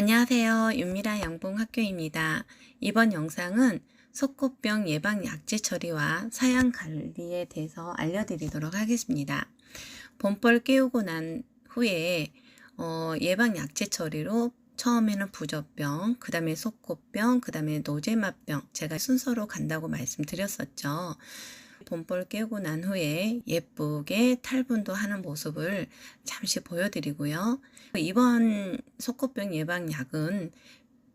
안녕하세요. 윤미라 양봉학교입니다. 이번 영상은 속코병 예방 약제 처리와 사양 관리에 대해서 알려드리도록 하겠습니다. 봄벌 깨우고 난 후에 어, 예방 약제 처리로 처음에는 부젖병, 그 다음에 속코병, 그 다음에 노제마병 제가 순서로 간다고 말씀드렸었죠. 봄벌 깨우고 난 후에 예쁘게 탈분도 하는 모습을 잠시 보여드리고요. 이번 속코병 예방약은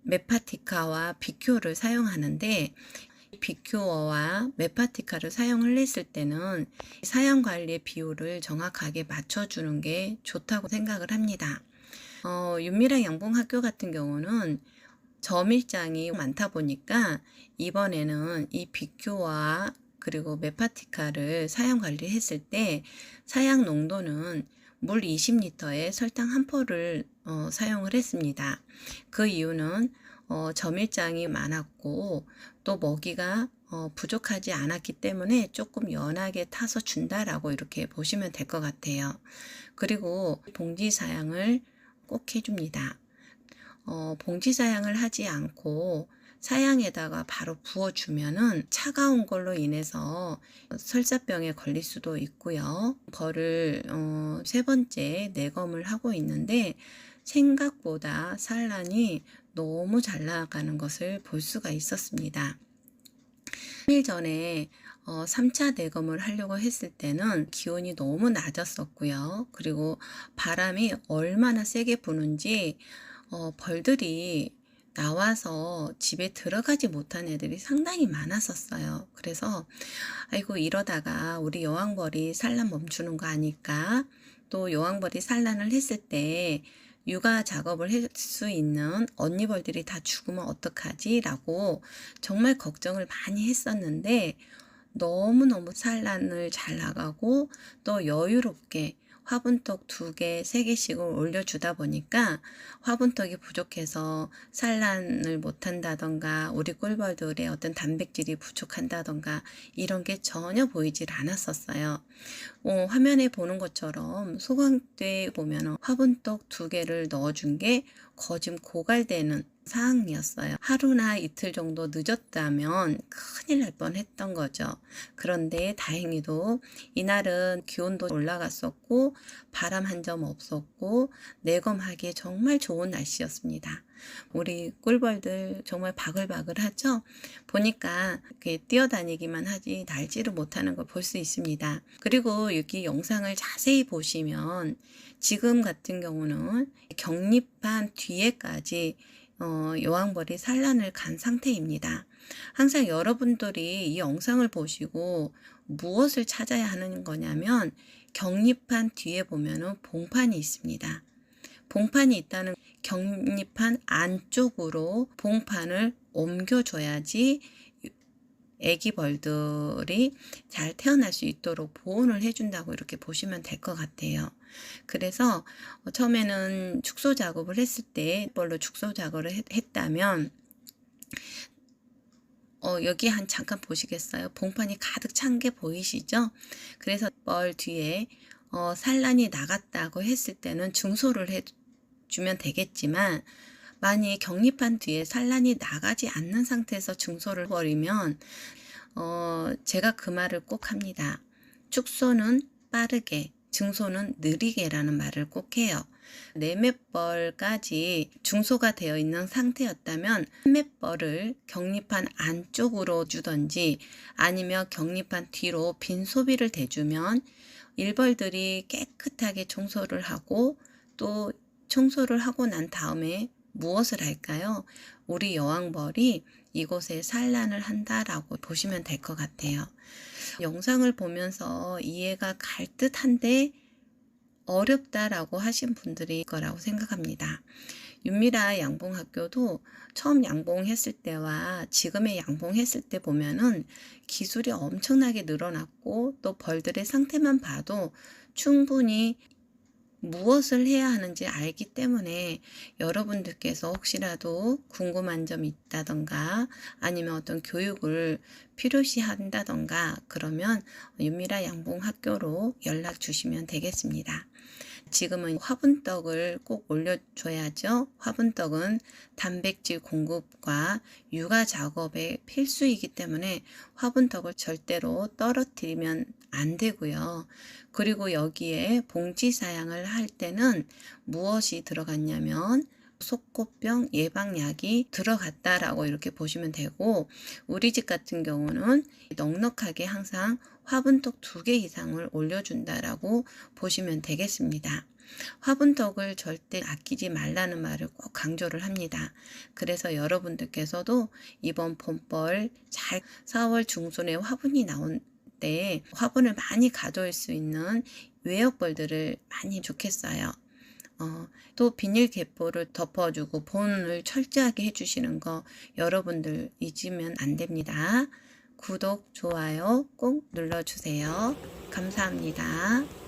메파티카와 비큐어를 사용하는데 비큐어와 메파티카를 사용을 했을 때는 사양 관리의 비율을 정확하게 맞춰주는 게 좋다고 생각을 합니다. 어, 윤미랑 양봉학교 같은 경우는 점일장이 많다 보니까 이번에는 이 비큐어와 그리고 메파티카를 사양 관리했을 때 사양 농도는 물 20리터에 설탕 한 포를 어, 사용을 했습니다. 그 이유는 어, 점일장이 많았고 또 먹이가 어, 부족하지 않았기 때문에 조금 연하게 타서 준다라고 이렇게 보시면 될 것 같아요. 그리고 봉지 사양을 꼭 해줍니다. 어, 봉지 사양을 하지 않고 사양에다가 바로 부어주면은 차가운 걸로 인해서 설사병에 걸릴 수도 있고요. 벌을 어, 세 번째 내검을 하고 있는데 생각보다 산란이 너무 잘 나가는 것을 볼 수가 있었습니다. 3일 전에 어, 3차 내검을 하려고 했을 때는 기온이 너무 낮았었고요. 그리고 바람이 얼마나 세게 부는지 어, 벌들이 나와서 집에 들어가지 못한 애들이 상당히 많았었어요. 그래서 아이고 이러다가 우리 여왕벌이 산란 멈추는 거 아닐까? 또 여왕벌이 산란을 했을 때 육아 작업을 할 수 있는 언니벌들이 다 죽으면 어떡하지? 라고 정말 걱정을 많이 했었는데 너무너무 산란을 잘 나가고 또 여유롭게 화분떡 두 개, 세 개씩을 올려주다 보니까 화분떡이 부족해서 산란을 못한다던가 우리 꿀벌들의 어떤 단백질이 부족한다던가 이런 게 전혀 보이질 않았었어요. 어, 화면에 보는 것처럼 소강대에 보면 화분떡 두 개를 넣어준 게 거짐 고갈되는 상황이었어요. 하루나 이틀 정도 늦었다면 큰일 날 뻔했던 거죠. 그런데 다행히도 이날은 기온도 올라갔었고 바람 한 점 없었고 내검하기에 정말 좋은 날씨였습니다. 우리 꿀벌들 정말 바글바글하죠? 보니까 이렇게 뛰어다니기만 하지 날지를 못하는 걸 볼 수 있습니다. 그리고 여기 영상을 자세히 보시면 지금 같은 경우는 격립한 뒤에까지 어, 여왕벌이 산란을 간 상태입니다. 항상 여러분들이 이 영상을 보시고 무엇을 찾아야 하는 거냐면 격립한 뒤에 보면은 봉판이 있습니다. 봉판이 있다는 격립한 안쪽으로 봉판을 옮겨줘야지 애기 벌들이 잘 태어날 수 있도록 보온을 해준다고 이렇게 보시면 될 것 같아요. 그래서 처음에는 축소 작업을 했을 때 벌로 축소 작업을 했다면 어, 여기 한 잠깐 보시겠어요? 봉판이 가득 찬 게 보이시죠? 그래서 벌 뒤에 어, 산란이 나갔다고 했을 때는 중소를 해 주면 되겠지만 만약 격립한 뒤에 산란이 나가지 않는 상태에서 중소를 버리면 어, 제가 그 말을 꼭 합니다. 축소는 빠르게, 증소는 느리게라는 말을 꼭 해요. 네맷벌까지 중소가 되어 있는 상태였다면 맷벌을 격립한 안쪽으로 주던지 아니면 격립한 뒤로 빈 소비를 대주면 일벌들이 깨끗하게 청소를 하고 또 청소를 하고 난 다음에 무엇을 할까요? 우리 여왕벌이 이곳에 산란을 한다라고 보시면 될 것 같아요. 영상을 보면서 이해가 갈 듯한데 어렵다라고 하신 분들이 거라고 생각합니다. 윤미라 양봉학교도 처음 양봉했을 때와 지금의 양봉했을 때 보면은 기술이 엄청나게 늘어났고 또 벌들의 상태만 봐도 충분히 무엇을 해야 하는지 알기 때문에 여러분들께서 혹시라도 궁금한 점이 있다던가 아니면 어떤 교육을 필요시 한다던가 그러면 윤미라 양봉학교로 연락 주시면 되겠습니다. 지금은 화분떡을 꼭 올려줘야죠. 화분떡은 단백질 공급과 육아 작업에 필수이기 때문에 화분떡을 절대로 떨어뜨리면 안 되고요. 그리고 여기에 봉지 사양을 할 때는 무엇이 들어갔냐면 속꽃병 예방약이 들어갔다라고 이렇게 보시면 되고 우리 집 같은 경우는 넉넉하게 항상 화분떡 두개 이상을 올려준다라고 보시면 되겠습니다. 화분떡을 절대 아끼지 말라는 말을 꼭 강조를 합니다. 그래서 여러분들께서도 이번 봄벌 잘 4월 중순에 화분이 나온 때 화분을 많이 가져올 수 있는 외역벌들을 많이 좋겠어요. 어, 또 비닐 개포를 덮어주고 본을 철저하게 해주시는 거 여러분들 잊으면 안 됩니다. 구독, 좋아요 꼭 눌러주세요. 감사합니다.